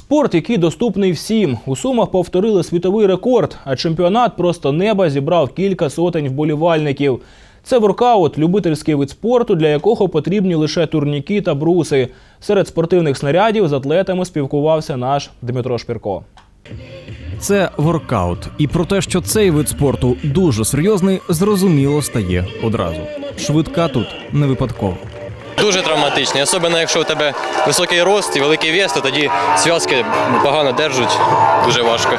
Спорт, який доступний всім. У Сумах повторили світовий рекорд, а чемпіонат просто неба зібрав кілька сотень вболівальників. Це воркаут, любительський вид спорту, для якого потрібні лише турніки та бруси. Серед спортивних снарядів з атлетами спілкувався наш Дмитро Шпірко. Це воркаут. І про те, що цей вид спорту дуже серйозний, зрозуміло стає одразу. Швидка тут не випадково. Дуже травматичний, особливо якщо у тебе високий рост і великий вес, то тоді зв'язки погано держать, дуже важко.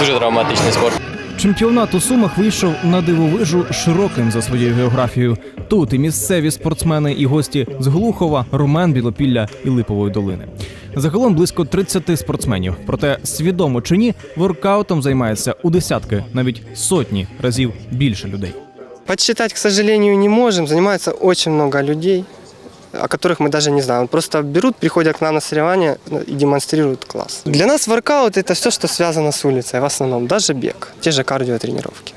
Дуже травматичний спорт. Чемпіонат у Сумах вийшов на дивовижу широким за своєю географією. Тут і місцеві спортсмени, і гості з Глухова, Румен, Білопілля і Липової долини. Загалом близько 30 спортсменів. Проте свідомо чи ні, воркаутом займається у десятки, навіть сотні разів більше людей. Подсчитать, к сожалению, не можем. Занимается очень много людей, о которых мы даже не знаем. Просто берут, приходят к нам на соревнования и демонстрируют класс. Для нас воркаут – это все, что связано с улицей, в основном, даже бег, те же кардиотренировки.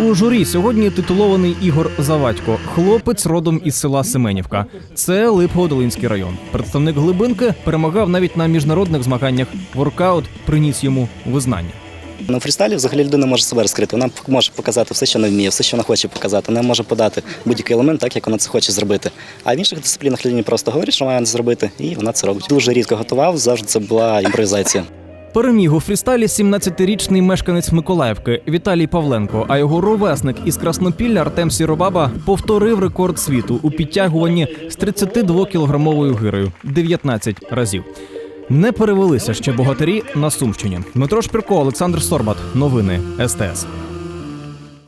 У журі сьогодні титулований Ігор Завадько, хлопець родом із села Семенівка. Це Липго-Долинський район. Представник глибинки перемагав навіть на міжнародних змаганнях. Воркаут приніс йому визнання. На фрістайлі взагалі людина може себе розкрити. Вона може показати все, що вона вміє, все, що вона хоче показати. Вона може подати будь-який елемент, так як вона це хоче зробити. А в інших дисциплінах людині просто говорять, що має зробити, і вона це робить. Дуже рідко готував, завжди це була імпровізація. Переміг у фрістайлі 17-річний мешканець Миколаївки Віталій Павленко, а його ровесник із Краснопілля Артем Сіробаба повторив рекорд світу у підтягуванні з 32-кілограмовою гирою 19 разів. Не перевелися ще богатирі на Сумщині. Дмитро Шпірко, Олександр Сорбат. Новини СТС.